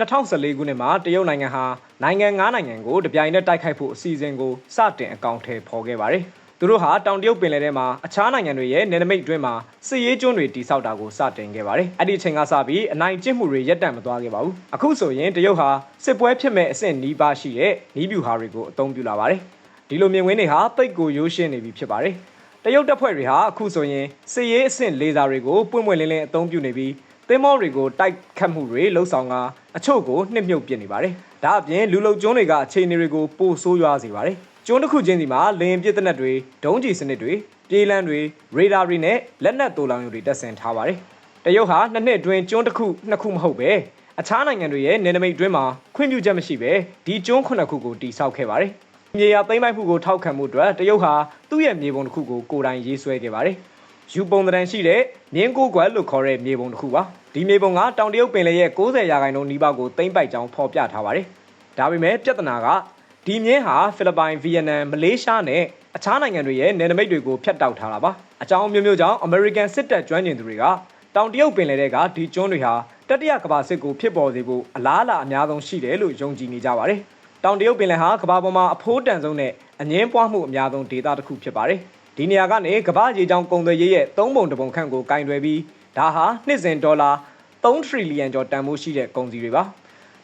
2014ခုနှစ်မှာတရုတ်နိုင်ငံဟာနိုင်ငံ9နိုင်ငံကိုတပြိုင်နက်တိုက်ခိုက်ဖို့အစီအစဉ်ကိုစတင်အကောင့်ထဲပေါ်ခဲ့ပါတယ်။သူတို့ဟာတောင်တရုတ်ပင်လယ်ထဲမှာအခြားနိုင်ငံတွေရဲ့နယ်နိမိတ်အတွင်းမှာစစ်ရေးကျွန်းတွေတိစောက်တာကိုစတင်ခဲ့ပါတယ်။အဲ့ဒီအချိန်ကစပြီးအနိုင်ကျင့်မှုတွေရပ်တန့်မသွားခဲ့ပါဘူး။အခုဆိုရင်တရုတ်ဟာစစ်ပွဲဖြစ်မဲ့အဆင့်နီးပါးရှိတဲ့နီးဗျူဟာတွေကိုအသုံးပြုလာပါတယ်။ဒီလိုမြင်ကွင်းတွေဟာပိတ်ကိုရိုးရှင်းနေပြီဖြစ်ပါတယ်။တရုတ်တပ်ဖွဲ့တွေဟာအခုဆိုရင်စစ်ရေးအဆင့်လေဆာတွေကိုပွင့်ပွင့်လင်းလင်းအသုံးပြုနေပြီး သင်းမောတွေကိုတိုက်ခတ်မှုတွေလှုပ်ဆောင်ကအချို့ကိုနှစ်မြုပ်ပစ်နေပါတယ်။ဒါအပြင်လူလုံကျွန်းတွေကအခြေအနေတွေကိုပိုဆိုးရွားစေပါတယ်။ကျွန်းတစ်ခုချင်းစီမှာလင်းပစ်တဲ့နက်တွေဒုံးကျည်စနစ်တွေပြေးလန်းတွေရေဒါတွေနဲ့လက်နက်တူလောင်ရုံတွေတပ်ဆင်ထားပါတယ်။တရုတ်ဟာနှစ်နှစ်အတွင်းကျွန်းတစ်ခုနှစ်ခုမဟုတ်ပဲအခြားနိုင်ငံတွေရဲ့နယ်နိမိတ်အတွင်းမှာခွင့်ပြုချက်မရှိပဲဒီကျွန်းခုနှစ်ခုကိုတိစောက်ခဲ့ပါတယ်။မြေယာသိမ်းပိုက်မှုကိုထောက်ခံမှုအတွက်တရုတ်ဟာသူ့ရဲ့မြေပုံတစ်ခုကိုကိုယ်တိုင်ရေးဆွဲခဲ့ပါတယ်။ ယူပုံတန်ရှိတဲ့မြင်းကိုကွယ်လို့ခေါ်တဲ့မြေပုံတစ်ခုပါဒီမြေပုံကတောင်တရုတ်ပင်လယ်ရဲ့60ရာခိုင်နှုန်းနီးပါးကိုသိမ်းပိုက်ကြောင်းဖော်ပြထားပါတယ်ဒါပေမဲ့ပြဿနာကဒီမြင်းဟာဖိလစ်ပိုင်ဗီယက်နမ်မလေးရှားနဲ့အခြားနိုင်ငံတွေရဲ့နယ်နိမိတ်တွေကိုဖျက်တောက်ထားတာပါအကြောင်းမျိုးမျိုးကြောင့်အမေရိကန်စစ်တပ်ကျွမ်းကျင်သူတွေကတောင်တရုတ်ပင်လယ်တွေကဒီကျွန်းတွေဟာတတိယကမ္ဘာစစ်ကိုဖြစ်ပေါ်စေဖို့အလားအလာအများဆုံးရှိတယ်လို့ယုံကြည်နေကြပါတယ်တောင်တရုတ်ပင်လယ်ဟာကမ္ဘာပေါ်မှာအဖိုးတန်ဆုံးနဲ့အငင်းပွားမှုအများဆုံးဒေသတစ်ခုဖြစ်ပါတယ် ဒီနေရာကနေကမ္ဘာရေကြောင်းကုန်သွယ်ရေးရဲ့သုံးပုံတစ်ပုံခန့်ကိုကင်တွယ်ပြီးဒါဟာနှစ်စဉ်ဒေါ်လာ3ထရီလီယံကျော်တန်ဖိုးရှိတဲ့ကုန်စည်တွေပါ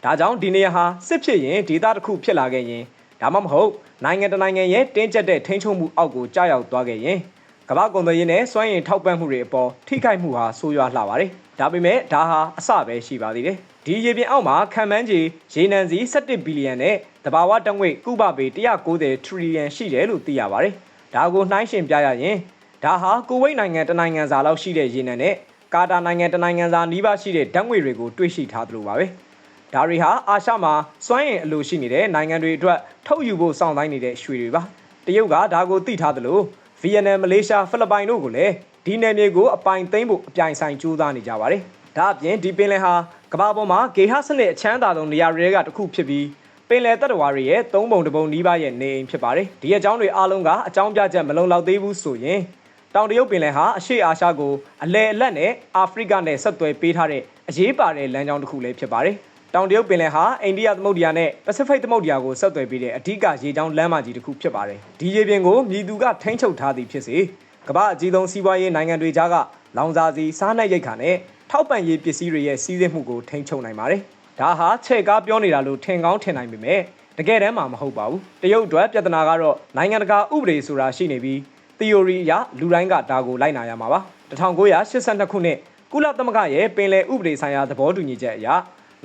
ဒါကြောင့်ဒီနေရာဟာစစ်ဖြစ်ရင်ဒေသတစ်ခုဖြစ်လာခဲ့ရင်ဒါမှမဟုတ်နိုင်ငံတနိုင်ငံရဲ့တင်းကျပ်တဲ့ထိန်းချုပ်မှုအောက်ကိုကြာရောက်သွားခဲ့ရင်ကမ္ဘာကုန်သွယ်ရေးနဲ့စွမ်းရည်ထောက်ပံ့မှုတွေအပေါ်ထိခိုက်မှုဟာဆိုးရွားလှပါတယ်ဒါပေမဲ့ဒါဟာအစပဲရှိပါသေးတယ်ဒီရေပြင်အောက်မှာခံမှန်းခြေရေနံစီ17ဘီလီယံနဲ့တဘာဝတငွေကုဘပေ190ထရီလီယံရှိတယ်လို့သိရပါတယ် ဒါကိုနှိုင်းယှဉ်ပြရရင်ဒါဟာကိုဝိတ်နိုင်ငံတနိုင်ငံစာလောက်ရှိတဲ့ရေနံနဲ့ကာတာနိုင်ငံတနိုင်ငံစာနီးပါးရှိတဲ့ဓာတ်ငွေတွေကိုတွေ့ရှိထားသလိုပါပဲဒါတွေဟာအာရှမှာစွမ်းအင်အလိုရှိနေတဲ့နိုင်ငံတွေအတွက်ထုတ်ယူဖို့စောင့်တိုင်းနေတဲ့ရွှေတွေပါတရုတ်ကဒါကိုသိထားသလိုဗီယက်နမ်မလေးရှားဖိလစ်ပိုင်တို့ကိုလည်းဒီနယ်မြေကိုအပိုင်သိမ်းဖို့အပြိုင်ဆိုင်ကြိုးစားနေကြပါတယ်ဒါအပြင်ဒီပင်လယ်ဟာကမ္ဘာပေါ်မှာဂေဟစနစ်အချမ်းသာဆုံးနေရာတွေကတစ်ခုဖြစ်ပြီး ပင်လယ်တပ်တော်တွေရဲ့သုံးပုံတစ်ပုံနီးပါးရဲ့နေအိမ်ဖြစ်ပါတယ်ဒီအကြောင်းတွေအားလုံးကအကြောင်းပြချက်မလုံလောက်သေးဘူးဆိုရင်တောင်တရုတ်ပင်လယ်ဟာအရှေ့အာရှကိုအလဲအလတ်နဲ့အာဖရိကနဲ့ဆက်သွယ်ပေးထားတဲ့အရေးပါတဲ့လမ်းကြောင်းတစ်ခုလည်းဖြစ်ပါတယ်။တောင်တရုတ်ပင်လယ်ဟာအိန္ဒိယသမုဒ္ဒရာနဲ့ပစိဖိတ်သမုဒ္ဒရာကိုဆက်သွယ်ပေးတဲ့အဓိကရေကြောင်းလမ်းမကြီးတစ်ခုဖြစ်ပါတယ်။ဒီရေပြင်ကိုမြည်သူကထိန်းချုပ်ထားသည်ဖြစ်စေကမ္ဘာအကြီးဆုံးစီးပွားရေးနိုင်ငံတွေကြားကလောင်စာစီစားနပ်ရိက္ခာနဲ့ထောက်ပံ့ရေးပစ္စည်းတွေရဲ့စီးဆင်းမှုကိုထိန်းချုပ်နိုင်ပါတယ်။ ဒါဟာချဲ့ကားပြောနေတာလို့ထင်ကောင်းထင်နိုင်ပေမဲ့တကယ်တမ်းမှာမဟုတ်ပါဘူး။တရုတ်အတွက်ပြဿနာကတော့နိုင်ငံတကာဥပဒေဆိုတာရှိနေပြီး theory အရလူတိုင်းကဒါကိုလိုက်နာရမှာပါ1982ခုနှစ်ကုလသမဂ္ဂရဲ့ပင်လယ်ဥပဒေဆိုင်ရာသဘောတူညီချက်အရ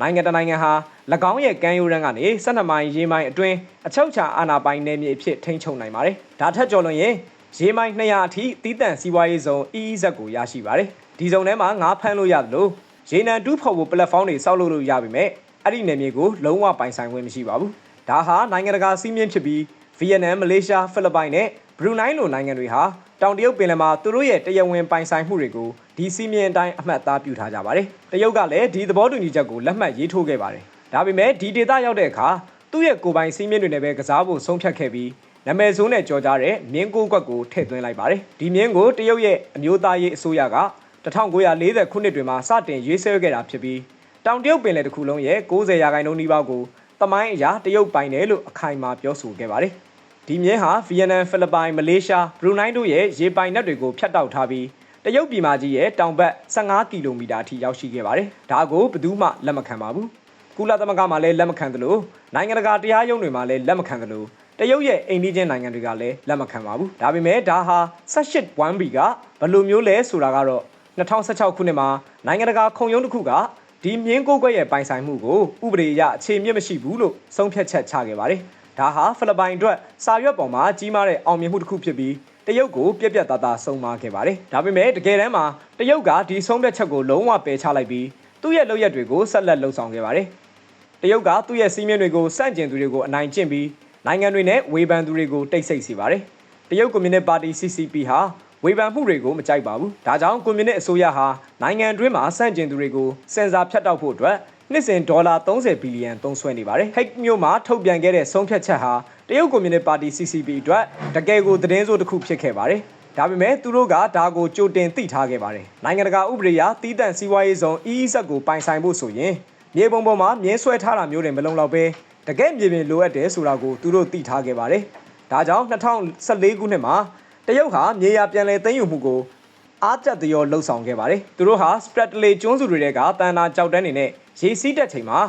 နိုင်ငံတနိုင်ငံဟာ၎င်းရဲ့ကမ်းရိုးတန်းကနေ12မိုင်ရေမိုင်အတွင်းအချုပ်ချာအာဏာပိုင်နယ်မြေအဖြစ်ထိန်းချုပ်နိုင်ပါတယ်ဒါထက်ကျော်လွန်ရင်ရေမိုင်200အထိတီးတန့်စီးပွားရေးဇုံ EEZ ကိုရရှိပါတယ်ဒီဇုံထဲမှာငါးဖမ်းလို့ရတယ်လို့ ရေနံတူးဖော်ဖို့ platform တွေစောက်လုပ်လို့ရပြီမဲ့အဲ့ဒီနယ်မြေကိုလုံးဝပိုင်ဆိုင်ခွင့်မရှိပါဘူးဒါဟာနိုင်ငံတကာစီးမြင့်ဖြစ်ပြီးဗီယက်နမ်မလေးရှားဖိလစ်ပိုင်နဲ့ဘရူနိုင်းလိုနိုင်ငံတွေဟာတောင်တရုတ်ပင်လယ်မှာသူတို့ရဲ့တရားဝင်ပိုင်ဆိုင်မှုတွေကိုဒီစီးမြင်အတိုင်းအမှတ်အသားပြုထားကြပါတယ်။တရုတ်ကလည်းဒီသဘောတူညီချက်ကိုလက်မှတ်ရေးထိုးခဲ့ပါတယ်။ဒါပေမဲ့ဒီဒေသရောက်တဲ့အခါသူ့ရဲ့ကိုယ်ပိုင်စီးမြင်တွေနဲ့ပဲကစားဖို့ဆုံးဖြတ်ခဲ့ပြီးနာမည်ဆိုးနဲ့ကြော်ကြားတဲ့မြင်းကိုကွက်ကိုထည့်သွင်းလိုက်ပါတယ်။ဒီမြင်းကိုတရုတ်ရဲ့အမျိုးသားရေးအစိုးရက 1940ခုနှစ်တွင်မှစတင်ရွေးဆဲခဲ့တာဖြစ်ပြီးတောင်တရုတ်ပင်လယ်တစ်ခုလုံးရဲ့90ရာခိုင်နှုန်းနီးပါးကိုတမိုင်းအရာတရုတ်ပိုင်တယ်လို့အခိုင်အမာပြောဆိုခဲ့ပါတယ်။ဒီမြင်းဟာဗီယက်နမ်ဖိလစ်ပိုင်မလေးရှားဘရူနိုင်းတို့ရဲ့ရေပိုင်နက်တွေကိုဖျက်တောက်ထားပြီးတရုတ်ပြည်မကြီးရဲ့တောင်ဘက်15ကီလိုမီတာအထိရောက်ရှိခဲ့ပါတယ်။ဒါကိုဘယ်သူမှလက်မခံပါဘူး။ကုလသမဂ္ဂမှလည်းလက်မခံသလိုနိုင်ငံတကာတရားရုံးတွေမှလည်းလက်မခံသလိုတရုတ်ရဲ့အိမ်နီးချင်းနိုင်ငံတွေကလည်းလက်မခံပါဘူး။ဒါပေမဲ့ဒါဟာ18 1B ကဘယ်လိုမျိုးလဲဆိုတာကတော့ 2016ခုနှစ်မှာနိုင်ငံတကာခုံရုံးတစ်ခုကဒီမြင်းကိုကွက်ရဲ့ပိုင်ဆိုင်မှုကိုဥပဒေအရအခြေမြင့်မရှိဘူးလို့ဆုံးဖြတ်ချက်ချခဲ့ပါတယ်။ဒါဟာဖိလစ်ပိုင်အတွက်စာရွက်ပေါ်မှာကြီးမားတဲ့အောင်မြင်မှုတစ်ခုဖြစ်ပြီးတရုတ်ကိုပြက်ပြက်သားသားဆုံးမခဲ့ပါတယ်။ဒါပေမဲ့တကယ်တမ်းမှာတရုတ်ကဒီဆုံးဖြတ်ချက်ကိုလုံးဝပယ်ချလိုက်ပြီးသူ့ရဲ့လုပ်ရက်တွေကိုဆက်လက်လှုပ်ဆောင်ခဲ့ပါတယ်။တရုတ်ကသူ့ရဲ့စီးမြင်တွေကိုစန့်ကျင်သူတွေကိုအနိုင်ကျင့်ပြီးနိုင်ငံတွေနဲ့ဝေဖန်သူတွေကိုတိတ်ဆိတ်စေပါတယ်။တရုတ်ကွန်မြူနစ်ပါတီ CCP ဟာ ဝေဖန်မှုတွေကိုမကြိုက်ပါဘူး။ဒါကြောင့်ကွန်မြူနစ်အစိုးရဟာနိုင်ငံတွင်းမှာစန့်ကျင်သူတွေကိုစင်ဆာဖြတ်တောက်ဖို့အတွက်နှစ်စဉ်ဒေါ်လာ30ဘီလီယံသုံးစွဲနေပါတယ်။ဟိတ်မြို့မှာထုတ်ပြန်ခဲ့တဲ့ဆုံးဖြတ်ချက်ဟာတရုတ်ကွန်မြူနစ်ပါတီ CCP အတွက်တကယ်ကိုသတင်းစိုးတစ်ခုဖြစ်ခဲ့ပါတယ်။ဒါပေမဲ့သူတို့ကဒါကိုကြိုတင်သိထားခဲ့ပါတယ်။နိုင်ငံတကာဥပဒေအရတီးတန့်စီးပွားရေးဆောင် EEZ ကိုပိုင်ဆိုင်ဖို့ဆိုရင်မြေပုံပေါ်မှာမြင်းဆွဲထားတာမျိုးတွေမလုံလောက်ပဲတကယ့်မြေပြင်လိုအပ်တယ်ဆိုတာကိုသူတို့သိထားခဲ့ပါတယ်။ဒါကြောင့်2014ခုနှစ်မှာ တရုတ်ဟာမြေယာပြန်လည်သိမ်းယူမှုကိုအားတက်သရောလှုပ်ဆောင်ခဲ့ပါတယ်။သူတို့ဟာ Spratly ကျွန်းစုတွေကတန်နာကြောက်တန်းနေနဲ့ရေစီးတက်ချိန်မှာ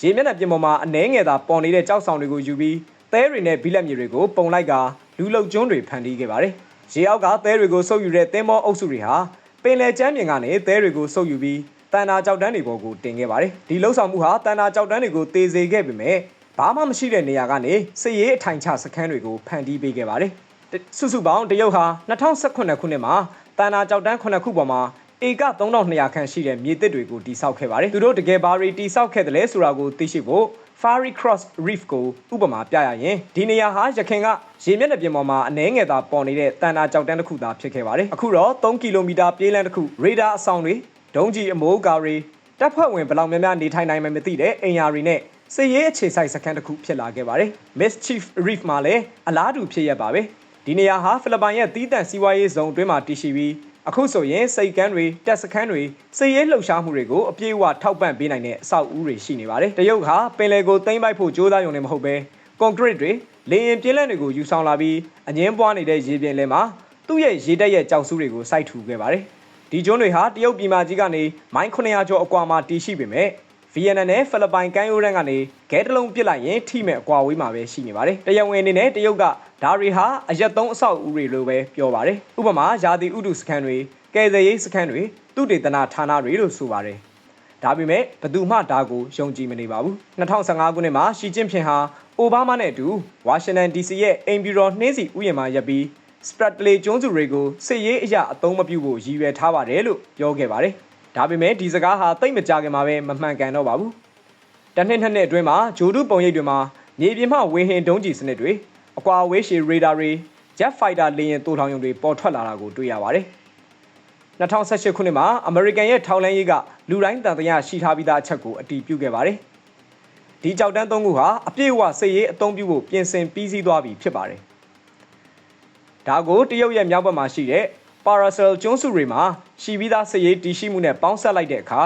ရေမျက်နှာပြင်ပေါ်မှာအနှဲငယ်သာပေါ်နေတဲ့ကြောက်ဆောင်တွေကိုယူပြီးသဲတွေနဲ့ဘီလက်မြေတွေကိုပုံလိုက်ကလူလုံကျွန်းတွေဖန်တီးခဲ့ပါတယ်။ရေအောက်ကသဲတွေကိုစုပ်ယူတဲ့သင်းမောအုပ်စုတွေဟာပင်လယ်ကျမ်းပြင်ကနေသဲတွေကိုစုပ်ယူပြီးတန်နာကြောက်တန်းတွေပေါ်ကိုတင်ခဲ့ပါတယ်။ဒီလှုပ်ဆောင်မှုဟာတန်နာကြောက်တန်းတွေကိုတေစေခဲ့ပေမဲ့ဘာမှမရှိတဲ့နေရာကနေစစ်ရေးအထိုင်ချစခန်းတွေကိုဖန်တီးပေးခဲ့ပါတယ်။ စုစုပေါင်းတရုတ်ဟာ2018ခုနှစ်မှာတန်နာကြောက်တန်း9ခုပေါ်မှာဧက3200ခန့်ရှိတဲ့မြေသစ်တွေကိုတိစောက်ခဲ့ပါတယ်။သူတို့တကယ်ဘာတွေတိစောက်ခဲ့တယ်လဲဆိုတာကိုသိရှိဖို့ Fari Cross Reef ကိုဥပမာပြရရင်ဒီနေရာဟာရခင်ကရေမျက်နှာပြင်ပေါ်မှာအနှဲငယ်သာပေါ်နေတဲ့တန်တာကြောက်တန်းတစ်ခုသာဖြစ်ခဲ့ပါတယ်။အခုတော့3ကီလိုမီတာပြေးလမ်းတစ်ခုရေဒါအဆောင်တွေဒုံးကြီးအမိုးကာတွေတပ်ဖွဲ့ဝင်ဘယ်လောက်များများနေထိုင်နိုင်မှမသိတဲ့အင်ယာတွေနဲ့စစ်ရေးအခြေစိုက်စခန်းတစ်ခုဖြစ်လာခဲ့ပါတယ်။ Mischief Reef မှာလည်းအလားတူဖြစ်ရပါပဲ။ ဒီနေရာဟာဖိလစ်ပိုင်ရဲ့တီးတန့်စီးပွားရေးဇုံအတွင်းမှာတည်ရှိပြီးအခုဆိုရင်စိတ်ကန်းတွေတက်စခန်းတွေစစ်ရေးလှုပ်ရှားမှုတွေကိုအပြည့်အဝထောက်ပံ့ပေးနိုင်တဲ့အဆောက်အဦတွေရှိနေပါတယ်။တရုတ်ဟာပင်လယ်ကိုသိမ်းပိုက်ဖို့ကြိုးစားရုံနဲ့မဟုတ်ပဲကွန်ကရစ်တွေလေရင်ပြင်းလန့်တွေကိုယူဆောင်လာပြီးအငင်းပွားနေတဲ့ရေပြင်လဲမှာသူ့ရဲ့ရေတက်ရဲ့ကြောက်ဆူးတွေကိုစိုက်ထူခဲ့ပါတယ်။ဒီကျွန်းတွေဟာတရုတ်ပြည်မကြီးကနေမိုင်း900ကျော်အကွာမှာတည်ရှိပေမဲ့ဗီယက်နမ်နဲ့ဖိလစ်ပိုင်ကမ်းရိုးတန်းကနေဂဲတလုံးပစ်လိုက်ရင်ထိမဲ့အကွာဝေးမှာပဲရှိနေပါတယ်။တရားဝင်အနေနဲ့တရုတ်က ဒါတွေဟာအရက်သုံးအဆောက်အဦတွေလိုပဲပြောပါတယ်။ဥပမာယာတီဥတုစခန်းတွေကယ်ဆယ်ရေးစခန်းတွေသူတေသနာဌာနတွေလို့ဆိုပါတယ်။ဒါပေမဲ့ဘသူမှဒါကိုယုံကြည်မနေပါဘူး။2015ခုနှစ်မှာရှီကျင့်ဖျင်ဟာအိုဘားမားနဲ့အတူဝါရှင်တန် DC ရဲ့အိမ်ဖြူတော်နှင်းစီဥယျာဉ်မှာရပ်ပြီး Spratly ကျွန်းစုတွေကိုစစ်ရေးအရာအသုံးမပြုဖို့ရည်ရွယ်ထားပါတယ်လို့ပြောခဲ့ပါတယ်။ဒါပေမဲ့ဒီစကားဟာတိတ်မကြခင်မှာပဲမမှန်ကန်တော့ပါဘူး။တနှစ်နှစ်နှစ်အတွင်းမှာဂျိုဒုပုံရိပ်တွေမှာမြေပြင်မှဝေဟင်ဒုံးကျည်စနစ်တွေ အကွာဝေးရှည်ရေဒါတွေ Jet Fighter လေယာဉ်တိုးထောင်ရုံတွေပေါ်ထွက်လာတာကိုတွေ့ရပါတယ်။2018ခုနှစ်မှာအမေရိကန်ရဲ့ထောက်လှမ်းရေးကလူတိုင်းတန်တရားရှိထားပြီးသားအချက်ကိုအတည်ပြုခဲ့ပါတယ်။ဒီကြောက်တန်းသုံးခုဟာအပြည့်အဝစစ်ရေးအသုံးပြုဖို့ပြင်ဆင်ပြီးစီးသွားပြီဖြစ်ပါတယ်။ဒါကိုတရုတ်ရဲ့မြောက်ဘက်မှာရှိတဲ့ Paracel ကျွန်းစုတွေမှာရှိပြီးသားစစ်ရေးတည်ရှိမှုနဲ့ပေါင်းစပ်လိုက်တဲ့အခါ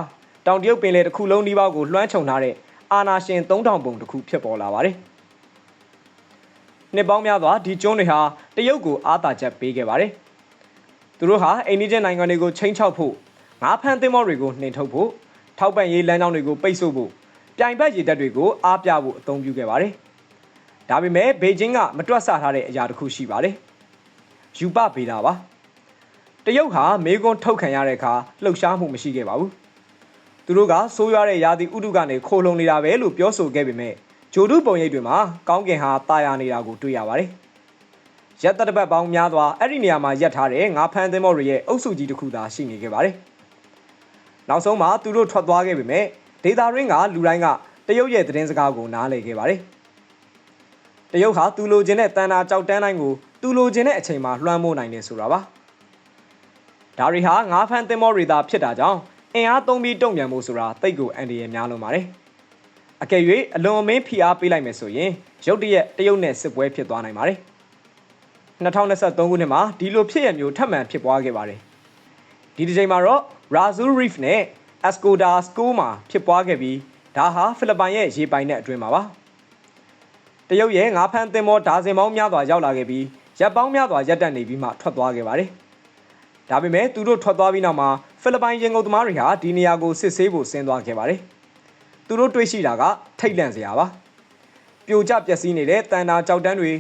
တောင်တရုတ်ပင်လယ်တစ်ခုလုံးဒီပေါက်ကိုလွှမ်းခြုံထားတဲ့အာနာရှင်3000ပုံတစ်ခုဖြစ်ပေါ်လာပါတယ်။ နှစ်ပေါင်းများစွာဒီကျွန်းတွေဟာတရုတ်ကိုအားသာချက်ပေးခဲ့ပါတယ်။သူတို့ဟာအိန္ဒိယနိုင်ငံတွေကိုချိန်ချောက်ဖို့ငါးဖမ်းသင်းမောတွေကိုနှင်ထုတ်ဖို့ထောက်ပံ့ရေးလမ်းကြောင်းတွေကိုပိတ်ဆို့ဖို့ပြိုင်ဘက်ရည်တပ်တွေကိုအားပြဖို့အသုံးပြုခဲ့ပါတယ်။ဒါပေမဲ့ဘေကျင်းကမတွက်ဆထားတဲ့အရာတစ်ခုရှိပါတယ်။ယူပဗေဒပါ။တရုတ်ဟာမေကွန်းထုတ်ခံရတဲ့အခါလှုပ်ရှားမှုမရှိခဲ့ပါဘူး။သူတို့ကဆိုးရွားတဲ့ယာတီဥတုကနေခိုးလုံနေတာပဲလို့ပြောဆိုခဲ့ပေမဲ့ ဂျိုဒုပုံရိပ်တွေမှာကောင်းကင်ဟာတာယာနေတာကိုတွေ့ရပါတယ်။ရက်သက်တပတ်ပေါင်းများစွာအဲ့ဒီနေရာမှာရပ်ထားတဲ့ငါးဖမ်းသင်းမောတွေရဲ့အုပ်စုကြီးတစ်ခုသာရှိနေခဲ့ပါတယ်။နောက်ဆုံးမှာသူတို့ထွက်သွားခဲ့ပေမဲ့ဒေတာရင်းကလူတိုင်းကတရုတ်ရဲ့သတင်းစကားကိုနားလည်ခဲ့ပါတယ်။တရုတ်ဟာသူလိုချင်တဲ့တန်တာကြောက်တန်းတိုင်းကိုသူလိုချင်တဲ့အချိန်မှာလွှမ်းမိုးနိုင်တယ်ဆိုတာပါ။ဒါတွေဟာငါးဖမ်းသင်းမောတွေသာဖြစ်တာကြောင့်အင်အားသုံးပြီးတုံ့ပြန်မှုဆိုတာတိတ်ကိုအန်ဒီရများလုံးပါတယ်။ အကယ်၍အလွန်အမင်းဖိအားပေးလိုက်မယ်ဆိုရင်ရုတ်တရက်တရုတ်နဲ့စစ်ပွဲဖြစ်သွားနိုင်ပါတယ်။2023ခုနှစ်မှာဒီလိုဖြစ်ရမျိုးထပ်မံဖြစ်ပွားခဲ့ပါတယ်။ဒီတစ်ချိန်မှာတော့ Razul Reef နဲ့ Escoda School မှာဖြစ်ပွားခဲ့ပြီးဒါဟာဖိလစ်ပိုင်ရဲ့ရေပိုင်တဲ့အတွင်းမှာပါ။တရုတ်ရဲ့ငါးဖမ်းသင်္ဘောဒါဇင်ပေါင်းများစွာရောက်လာခဲ့ပြီးရပ်ပေါင်းများစွာရပ်တန့်နေပြီးမှထွက်သွားခဲ့ပါတယ်။ဒါပေမဲ့သူတို့ထွက်သွားပြီးနောက်မှာဖိလစ်ပိုင်ရင်ကုန်သမားတွေဟာဒီနေရာကိုစစ်ဆေးဖို့ဆင်းသွားခဲ့ပါတယ်။ သူတို့တွေ့ရှိတာကထိတ်လန့်စရာပါ။ပြိုကျပျက်စီးနေတဲ့တန်တာကြောက်တန်းတွေ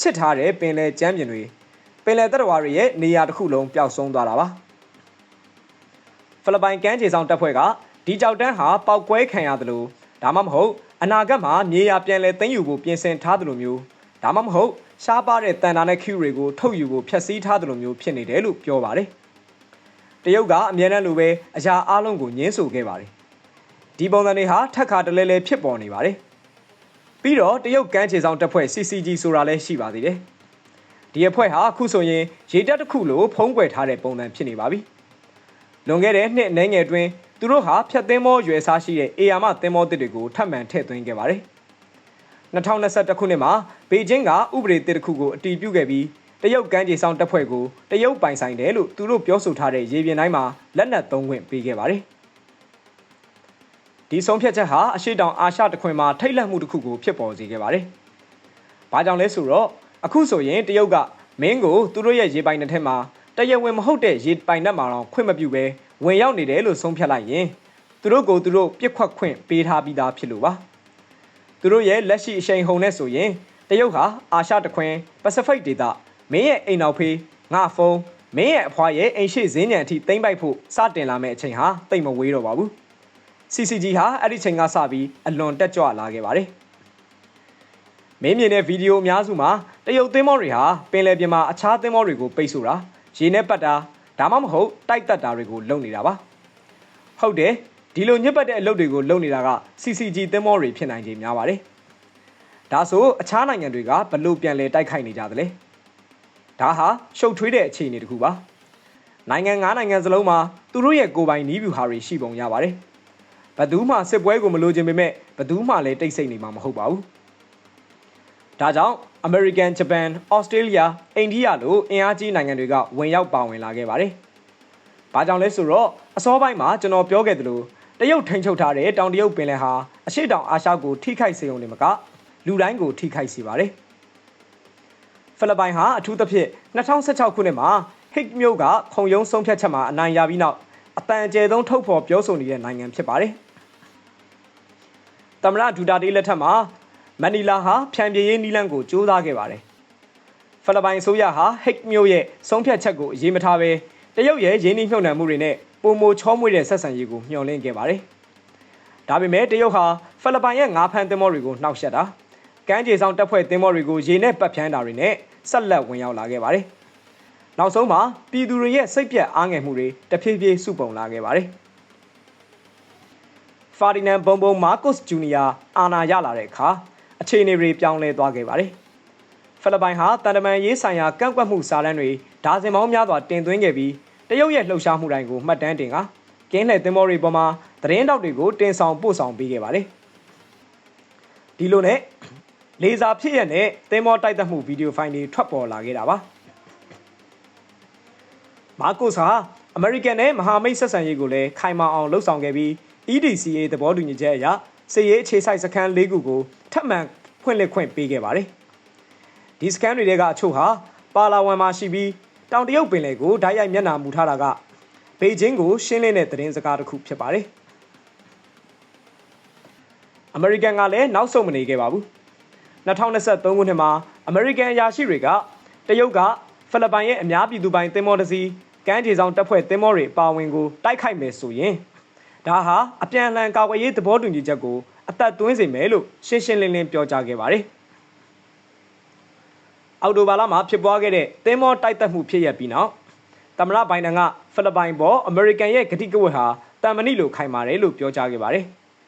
ချစ်ထားတဲ့ပင်လယ်ကျမ်းပြင်တွေပင်လယ်တပ်တော်တွေရဲ့နေရာတစ်ခုလုံးပျောက်ဆုံးသွားတာပါဖိလစ်ပိုင်ကမ်းခြေဆောင်တပ်ဖွဲ့ကဒီကြောက်တန်းဟာပောက်ကွဲခံရသလိုဒါမှမဟုတ်အနာဂတ်မှာမြေယာပြန်လည်သိမ်းယူဖို့ပြင်ဆင်ထားသလိုမျိုးဒါမှမဟုတ်ရှားပါတဲ့တန်တာနဲ့ခ ्यू တွေကိုထုတ်ယူဖို့ဖျက်ဆီးထားသလိုမျိုးဖြစ်နေတယ်လို့ပြောပါတယ်တရုတ်ကအမြဲတမ်းလိုပဲအရာအလုံးကိုညှင်းဆိုခဲ့ပါတယ် ဒီပုံစံတွေဟာထက်ခါတလဲလဲဖြစ်ပေါ်နေပါတယ်ပြီးတော့တရုတ်ကမ်းခြေဆောင်တပ်ဖွဲ့ CCG ဆိုတာလည်းရှိပါသေးတယ်။ဒီအဖွဲ့ဟာအခုဆိုရင်ရေတပ်တစ်ခုလိုဖုံးကွယ်ထားတဲ့ပုံစံဖြစ်နေပါပြီ။လွန်ခဲ့တဲ့နှစ်နှဲငယ်တွင်သူတို့ဟာဖြတ်သင်းမောရွယ်စားရှိတဲ့အေယာမသင်းမောတစ်တွေကိုထပ်မံထည့်သွင်းခဲ့ပါတယ်။2021ခုနှစ်မှာဘေကျင်းကဥပဒေတစ်ခုကိုအတည်ပြုခဲ့ပြီးတရုတ်ကမ်းခြေဆောင်တပ်ဖွဲ့ကိုတရုတ်ပိုင်ဆိုင်တယ်လို့သူတို့ပြောဆိုထားတဲ့ရေပြင်တိုင်းမှာလက်နက်သုံးခွင့်ပေးခဲ့ပါတယ်။ ဒီဆုံးဖြတ်ချက်ဟာအရှိတောင်အာရှတခွင်မှာထိတ်လန့်မှုတစ်ခုကိုဖြစ်ပေါ်စေခဲ့ပါတယ်။ဘာကြောင့်လဲဆိုတော့အခုဆိုရင်တရုတ်ကမင်းကိုသူတို့ရဲ့ရေပိုင်တဲ့ထက်မှာတရားဝင်မဟုတ်တဲ့ရေပိုင်တဲ့မှာတော့ခွင့်မပြုဘဲဝင်ရောက်နေတယ်လို့ဆုံးဖြတ်လိုက်ရင်သူတို့ကိုသူတို့ပြစ်ခွက်ခွင့်ပေးထားပြီးသားဖြစ်လို့ပါ။သူတို့ရဲ့လက်ရှိအရှိန်ဟုန်နဲ့ဆိုရင်တရုတ်ဟာအာရှတခွင်ပစိဖိတ်ဒေသမင်းရဲ့အိမ်နောက်ဖေးငါဖုန်းမင်းရဲ့အဖွားရဲ့အိမ်ရှိဈေးညံအထိတိမ့်ပိုက်ဖို့စတင်လာမယ့်အချိန်ဟာတိတ်မဝေးတော့ပါဘူး။ CCG ဟာအဲ့ဒီချိန်ကစပြီးအလွန်တက်ကြွလာခဲ့ပါတယ်။မင်းမြင်တဲ့ဗီဒီယိုအများစုမှာတရုတ်သင်းမောတွေဟာပင်လယ်ပြင်မှာအခြားသင်းမောတွေကိုပိတ်ဆို့တာရေနဲ့ပတ်တာဒါမှမဟုတ်တိုက်တက်တာတွေကိုလုပ်နေတာပါ။ဟုတ်တယ်ဒီလိုညစ်ပတ်တဲ့အလုပ်တွေကိုလုပ်နေတာက CCG သင်းမောတွေဖြစ်နိုင်ခြေများပါတယ်။ဒါဆိုအခြားနိုင်ငံတွေကဘလို့ပြန်လဲတိုက်ခိုက်နေကြသလဲ။ဒါဟာရှုပ်ထွေးတဲ့အခြေအနေတစ်ခုပါ။နိုင်ငံ၅နိုင်ငံစလုံးမှာသူတို့ရဲ့ကိုယ်ပိုင်နီးဗျူဟာတွေရှိပုံရပါတယ်။ ဘသူမှစစ်ပွဲကိုမလိုချင်ပေမဲ့ဘသူမှလည်းတိတ်ဆိတ်နေမှာမဟုတ်ပါဘူး။ဒါကြောင့် American, Japan, Australia, India လို့အင်အားကြီးနိုင်ငံတွေကဝင်ရောက်ပါဝင်လာခဲ့ပါတယ်။ဘာကြောင့်လဲဆိုတော့အစောပိုင်းမှာကျွန်တော်ပြောခဲ့သလိုတရုတ်ထိန်ချုပ်ထားတဲ့တောင်တရုတ်ပင်လယ်ဟာအရှိတောင်အာရှကိုထိခိုက်စေုံနဲ့မကလူတိုင်းကိုထိခိုက်စေပါတယ်။ဖိလစ်ပိုင်ဟာအထူးသဖြင့်2016ခုနှစ်မှာဟိတ်မြို့ကခုံရုံးဆုံးဖြတ်ချက်မှာအနိုင်ရပြီးနောက်အတန်အကျယ်ဆုံးထုတ်ဖော်ပြောဆိုနေတဲ့နိုင်ငံဖြစ်ပါတယ်။ သမရဒူတာတေးလက်ထက်မှာမနီလာဟာဖြန်ပြေးရေးနီလန်ကိုကြိုးစားခဲ့ပါတယ်။ဖိလစ်ပိုင်ဆိုရဟာဟိတ်မြို့ရဲ့ဆုံးဖြတ်ချက်ကိုအရေးမထားဘဲတရုတ်ရဲ့ရင်းနှီးမြှုပ်နှံမှုတွေနဲ့ပုံမိုချောမွေ့တဲ့ဆက်ဆံရေးကိုမျှော်လင့်ခဲ့ပါတယ်။ဒါပေမဲ့တရုတ်ဟာဖိလစ်ပိုင်ရဲ့ငါးဖမ်းသင်္ဘောတွေကိုနှောက်ယှက်တာကမ်းခြေဆောင်တပ်ဖွဲ့သင်္ဘောတွေကိုရေနဲ့ပတ်ဖြန်းတာတွေနဲ့ဆက်လက်ဝင်ရောက်လာခဲ့ပါတယ်။နောက်ဆုံးမှာပြည်သူတွေရဲ့စိတ်ပြတ်အားငယ်မှုတွေတဖြည်းဖြည်းစုပုံလာခဲ့ပါတယ်။ ဖာဒီနန်ဘုံဘုံမာကုစ်ဂျူနီယာအာနာရလာတဲ့အခါအခြေအနေတွေပြောင်းလဲသွားခဲ့ပါတယ်။ဖိလစ်ပိုင်ဟာတန်တမန်ရေးဆိုင်ရာကန့်ကွက်မှုစာတမ်းတွေဒါဇင်ပေါင်းများစွာတင်သွင်းခဲ့ပြီးတရုတ်ရဲ့လှုပ်ရှားမှုတိုင်းကိုမှတ်တမ်းတင်ကကင်းလှည့်သင်္ဘောတွေပေါ်မှာသတင်းတောက်တွေကိုတင်ဆောင်ပို့ဆောင်ပေးခဲ့ပါတယ်။ဒီလိုနဲ့လေဆာဖြစ်ရတဲ့သင်္ဘောတိုက်သက်မှုဗီဒီယိုဖိုင်တွေထွက်ပေါ်လာခဲ့တာပါ။မာကုစ်ဟာအမေရိကန်နဲ့မဟာမိတ်ဆက်ဆံရေးကိုလည်းခိုင်မာအောင်လှုပ်ဆောင်ခဲ့ပြီး EDCA သဘောတူညီချက်အရစစ်ရေးအခြေစိုက်စခန်း၄ခုကိုထပ်မံဖွင့်လှစ်ခွင့်ပေးခဲ့ပါတယ်။ဒီစခန်းတွေထဲကအချို့ဟာပါလာဝမ်မှာရှိပြီးတောင်တရုတ်ပင်လယ်ကိုဓာတ်ရိုက်မျက်နှာမူထားတာကဘေကျင်းကိုရှင်းလင်းတဲ့သတင်းစကားတစ်ခုဖြစ်ပါတယ်။အမေရိကန်ကလည်းနောက်ဆုံးမနေခဲ့ပါဘူး။2023ခုနှစ်မှာအမေရိကန်အရာရှိတွေကတရုတ်ကဖိလစ်ပိုင်ရဲ့အများပြည်သူပိုင်သင်္ဘောတစ်စီးကမ်းခြေဆောင်တပ်ဖွဲ့သင်္ဘောတွေပါဝင်ကိုတိုက်ခိုက်မယ်ဆိုရင် ဒါဟာအပြန်အလှန်ကာကွယ်ရေးသဘောတူညီချက်ကိုအသက်သွင်းစေမယ်လို့ရှင်းရှင်းလင်းလင်းပြောကြားခဲ့ပါတယ်။အော်တိုဘာလမှာဖြစ်ပွားခဲ့တဲ့သင်းမောတိုက်တက်မှုဖြစ်ရပြီးနောက်သမ္မတဘိုင်ဒန်ကဖိလစ်ပိုင်ပေါ်အမေရိကန်ရဲ့ဂတိကဝတ်ဟာတန်မဏိလိုခိုင်ပါတယ်လို့ပြောကြားခဲ့ပါတယ်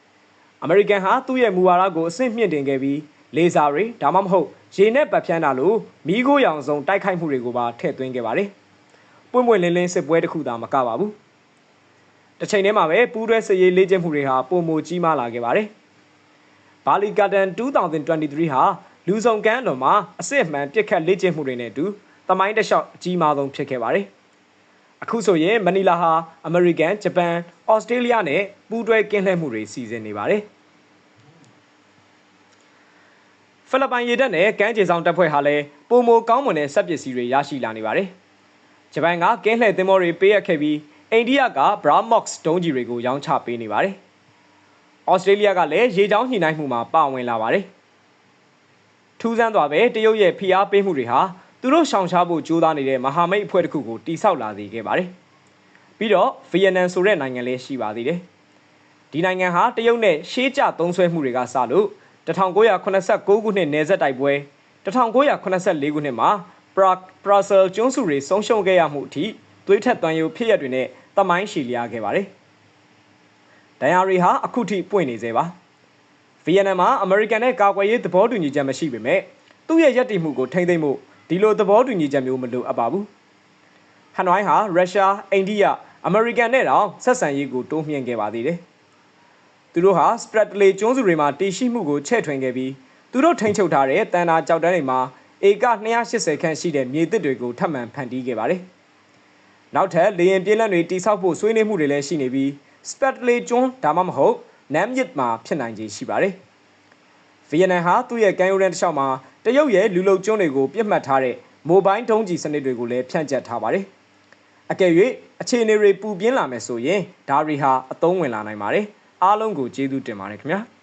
။အမေရိကန်ဟာသူ့ရဲ့မူဝါဒကိုအဆင့်မြင့်တင်ခဲ့ပြီးလေဆာတွေဒါမှမဟုတ်ရေနဲ့ပတ်ဖြန်းတာလိုမိခိုးရောင်စုံတိုက်ခိုက်မှုတွေကိုပါထည့်သွင်းခဲ့ပါတယ်။ပွင့်ပွင့်လင်းလင်းစစ်ပွဲတစ်ခုသာမကပါဘူး။ တစ်ချိန်တည်းမှာပဲပူးတွဲစစ်ရေးလေ့ကျင့်မှုတွေဟာပုံမကြီးမားလာခဲ့ပါတယ်။ဘာလီကာတန်2023ဟာလူဆောင်ကမ်းလွန်မှာအစစ်အမှန်ပြစ်ခတ်လေ့ကျင့်မှုတွေနဲ့အတူတမိုင်းတစ်လျှောက်အကြီးမားဆုံးဖြစ်ခဲ့ပါတယ်။အခုဆိုရင်မနီလာဟာအမေရိကန်၊ဂျပန်၊ဩစတြေးလျနဲ့ပူးတွဲကင်းလှည့်မှုတွေစီစဉ်နေပါတယ်။ဖိလစ်ပိုင်ရေတပ်နဲ့ကမ်းခြေဆောင်တပ်ဖွဲ့ဟာလည်းပုံမကောင်းမွန်တဲ့စက်ပစ္စည်းတွေရရှိလာနေပါတယ်။ဂျပန်ကကင်းလှည့်သင်္ဘောတွေပေးအပ်ခဲ့ပြီး အိန္ဒိယက Brahmox ဒုံးကြီးတွေကိုရောင်းချပေးနေပါတယ်။ဩစတြေးလျကလည်းရေချောင်းညှိနှိုင်းမှုမှာပါဝင်လာပါတယ်။ထူးဆန်းစွာပဲတရုတ်ရဲ့ဖိအားပေးမှုတွေဟာသူတို့ရှောင်ရှားဖို့ကြိုးစားနေတဲ့မဟာမိတ်အဖွဲ့တစ်ခုကိုတိဆောက်လာစေခဲ့ပါတယ်။ပြီးတော့ဗီယက်နမ်ဆိုတဲ့နိုင်ငံလည်းရှိပါသေးတယ်။ဒီနိုင်ငံဟာတရုတ်နဲ့ရှေးကျသုံးဆွဲမှုတွေကစလို့1989ခုနှစ်နယ်စပ်တိုက်ပွဲ1984ခုနှစ်မှာပရာပရာဆယ်ကျွန်းစုတွေဆုံးရှုံးခဲ့ရမှုအထိသွေးထက်သွမ်းယိုဖြစ်ရတွေနဲ့ တမိုင်းရှည်လျားခဲ့ပါတယ်။ဒဏ်ရာတွေဟာအခုထိပွင့်နေသေးပါ။ဗီယက်နမ်မှာအမေရိကန်နဲ့ကာကွယ်ရေးသဘောတူညီချက်မရှိပေမဲ့သူ့ရဲ့ရည်တည်မှုကိုထိန်းသိမ်းဖို့ဒီလိုသဘောတူညီချက်မျိုးမလိုအပ်ပါဘူး။ဟန်နွိုင်းဟာရုရှား၊အိန္ဒိယ၊အမေရိကန်နဲ့တောင်ဆက်ဆံရေးကိုတိုးမြှင့်ခဲ့ပါသေးတယ်။သူတို့ဟာစပရက်တလေကျွန်းစုတွေမှာတည်ရှိမှုကိုချဲ့ထွင်ခဲ့ပြီးသူတို့ထိန်းချုပ်ထားတဲ့တန်တာကြောက်တန်းတွေမှာဧက280ခန့်ရှိတဲ့မြေသစ်တွေကိုထပ်မံဖန်တီးခဲ့ပါတယ်။ နောက်ထပ်လေရင်ပြင်းလန့်တွေတိစောက်ဖို့ဆွေးနွေးမှုတွေလည်းရှိနေပြီး Spatley ကျွန်းဒါမှမဟုတ်နမ်မြစ်မှာဖြစ်နိုင်ခြေရှိပါတယ်။ဗီယက်နမ်ဟာသူ့ရဲ့ကမ်းရိုးတန်းတစ်လျှောက်မှာတရုတ်ရဲ့လူလုံကျွန်းတွေကိုပြစ်မှတ်ထားတဲ့မိုဘိုင်းဒုံးကျည်စနစ်တွေကိုလည်းဖြန့်ကျက်ထားပါတယ်။အကယ်၍အခြေအနေတွေပူပြင်းလာမယ်ဆိုရင်ဒါတွေဟာအသုံးဝင်လာနိုင်ပါတယ်။အားလုံးကိုကျေးဇူးတင်ပါတယ်ခင်ဗျာ။